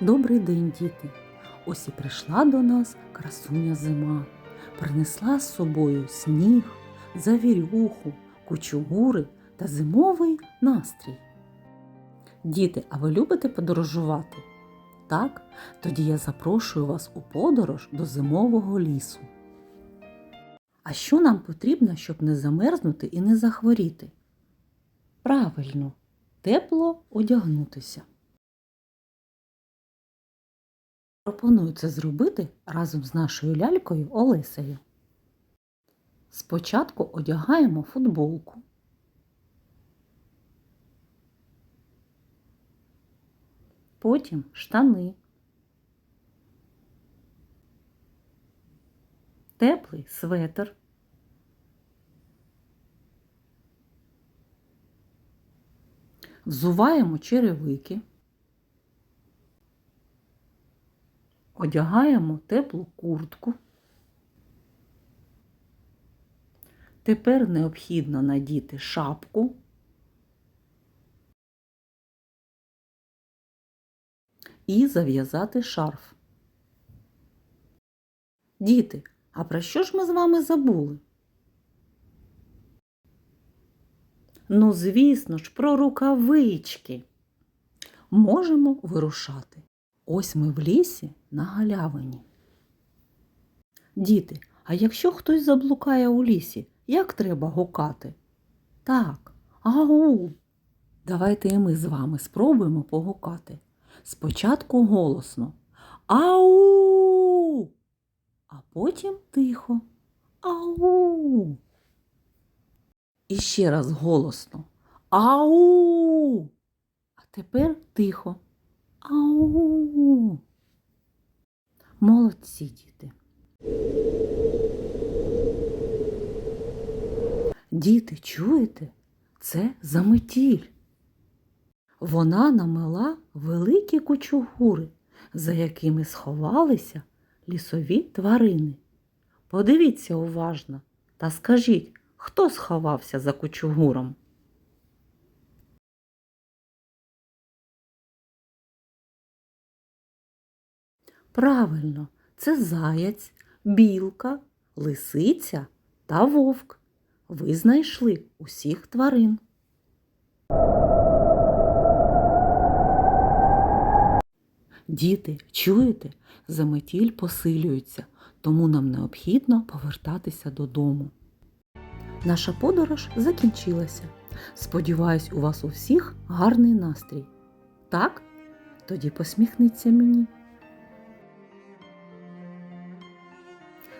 Добрий день, діти! Ось і прийшла до нас красуня зима, принесла з собою сніг, завірюху, кучугури та зимовий настрій. Діти, а ви любите подорожувати? Так? Тоді я запрошую вас у подорож до зимового лісу. А що нам потрібно, щоб не замерзнути і не захворіти? Правильно, тепло одягнутися. Пропоную це зробити разом з нашою лялькою Олесею. Спочатку одягаємо футболку. Потім штани. Теплий светр. Взуваємо черевики. Одягаємо теплу куртку. Тепер необхідно надіти шапку. І зав'язати шарф. Діти, а про що ж ми з вами забули? Ну, звісно ж, про рукавички. Можемо вирушати. Ось ми в лісі на галявині. Діти, а якщо хтось заблукає у лісі, як треба гукати? Так, агу. Давайте і ми з вами спробуємо погукати. Спочатку голосно Ау! А потім тихо. Ау. І ще раз голосно Ау. А тепер тихо. Ау. Молодці діти. Діти, чуєте? Це заметіль. Вона намила великі кучугури, за якими сховалися лісові тварини. Подивіться уважно та скажіть, хто сховався за кучугуром? Правильно, це заяць, білка, лисиця та вовк. Ви знайшли усіх тварин. Діти, чуєте, заметіль посилюється, тому нам необхідно повертатися додому. Наша подорож закінчилася. Сподіваюсь, у вас у всіх гарний настрій. Так? Тоді посміхніться мені.